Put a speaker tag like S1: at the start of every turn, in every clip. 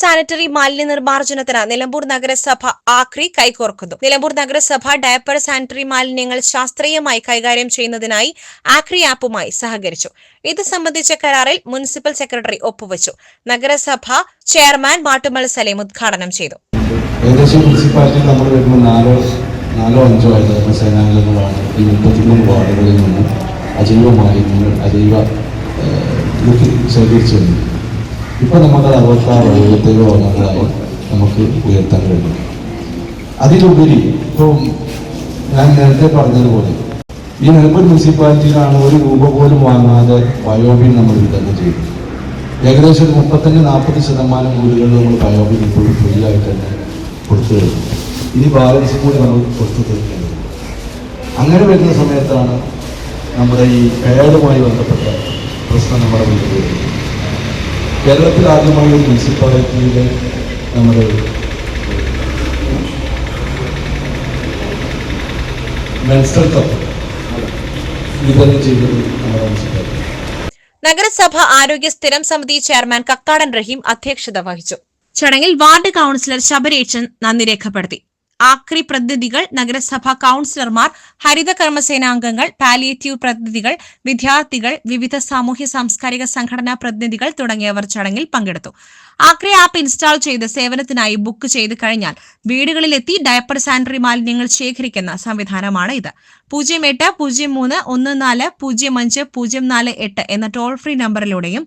S1: Sanitary മാലിന്യ നിർമ്മാർജനത്തിന് നിലമ്പൂർ നഗരസഭ ആക്രി കൈകോർക്കുന്നു. നിലമ്പൂർ നഗരസഭ ഡയപ്പർ സാനിറ്ററി മാലിന്യങ്ങൾ ശാസ്ത്രീയമായി കൈകാര്യം ചെയ്യുന്നതിനായി ആക്രി ആപ്പുമായി സഹകരിച്ചു. ഇത് സംബന്ധിച്ച കരാറിൽ മുനിസിപ്പൽ സെക്രട്ടറി ഒപ്പുവച്ചു. നഗരസഭ ചെയർമാൻ മാട്ടുമൽ സലീം ഉദ്ഘാടനം ചെയ്തു.
S2: അജൈവ മാലിന്യങ്ങൾ അജൈവ ശേഖരിച്ചു ഇപ്പോൾ നമുക്കത് അറുപത്താറ് എഴുപത്തേഴോ നമ്മളായി നമുക്ക് ഉയർത്താൻ കഴിയും. അതിലുപരി ഇപ്പോൾ ഞാൻ നേരത്തെ പറഞ്ഞതുപോലെ ഈ നിലമ്പൂർ മുനിസിപ്പാലിറ്റിയിലാണ് ഒരു രൂപ പോലും വാങ്ങാതെ ബയോബിൻ നമ്മൾ വിതരണം ചെയ്തത് ഏകദേശം മുപ്പത്തഞ്ച് നാൽപ്പത് ശതമാനം വീടുകളിൽ നമ്മൾ ബയോബിൻ ഇപ്പോഴും ഫ്രീ ആയിട്ട് തന്നെ കൊടുത്തു കഴിഞ്ഞു. ഇനി ബാലൻസ് കൂടി നമ്മൾ കൊടുത്തു തീർക്കേണ്ടത് അങ്ങനെ വരുന്ന സമയത്താണ് നമ്മുടെ ഈ പേടുമായി ബന്ധപ്പെട്ട പ്രശ്നം നമ്മുടെ മുന്നിൽ വരുന്നത്. കേരളത്തിൽ ആദ്യമായി ഒരു മുനിസിപ്പാലിറ്റിയിലെ നമ്മുടെ മെൻസ്ട്രൽ കപ്പ് വിതരണം ചെയ്തത് നമ്മുടെ മുനിസിപ്പാലിറ്റി.
S1: നഗരസഭ ആരോഗ്യ സ്ഥിരം സമിതി ചെയർമാൻ കക്കാടൻ റഹീം അധ്യക്ഷത വഹിച്ചു. ചടങ്ങിൽ വാർഡ് കൌൺസിലർ ശബരീഷൻ നന്ദി രേഖപ്പെടുത്തി. ആക്രി പ്രതിനിധികൾ നഗരസഭാ കൌൺസിലർമാർ ഹരിത കർമ്മസേനാംഗങ്ങൾ പാലിയേറ്റീവ് പ്രതിനിധികൾ വിദ്യാർത്ഥികൾ വിവിധ സാമൂഹ്യ സാംസ്കാരിക സംഘടനാ പ്രതിനിധികൾ തുടങ്ങിയവർ ചടങ്ങിൽ പങ്കെടുത്തു. ആക്രി ആപ്പ് ഇൻസ്റ്റാൾ ചെയ്ത് സേവനത്തിനായി ബുക്ക് ചെയ്ത് കഴിഞ്ഞാൽ വീടുകളിലെത്തി ഡയപ്പർ സാനിറ്ററി മാലിന്യങ്ങൾ ശേഖരിക്കുന്ന സംവിധാനമാണ് ഇത്. പൂജ്യം എട്ട് പൂജ്യം മൂന്ന് ഒന്ന് നാല് പൂജ്യം അഞ്ച് പൂജ്യം നാല് എട്ട് എന്ന ടോൾ ഫ്രീ നമ്പറിലൂടെയും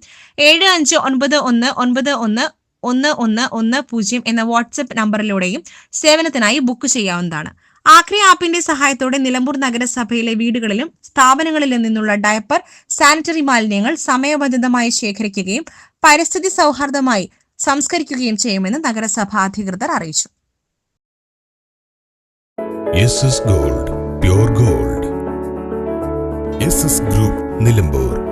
S1: ഏഴ് അഞ്ച് ഒൻപത് ഒന്ന് ഒൻപത് ഒന്ന് ഒന്ന് ഒന്ന് ഒന്ന് പൂജ്യം എന്ന വാട്സപ്പ് നമ്പറിലൂടെയും സേവനത്തിനായി ബുക്ക് ചെയ്യാവുന്നതാണ്. ആക്രി ആപ്പിന്റെ സഹായത്തോടെ നിലമ്പൂർ നഗരസഭയിലെ വീടുകളിലും സ്ഥാപനങ്ങളിലും നിന്നുള്ള ഡയപ്പർ സാനിറ്ററി മാലിന്യങ്ങൾ സമയബന്ധിതമായി ശേഖരിക്കുകയും പരിസ്ഥിതി സൗഹാർദ്ദമായി സംസ്കരിക്കുകയും ചെയ്യുമെന്ന് നഗരസഭ അധികൃതർ അറിയിച്ചു.
S3: Gold gold. ഗ്രൂപ്പ് നിലമ്പൂർ.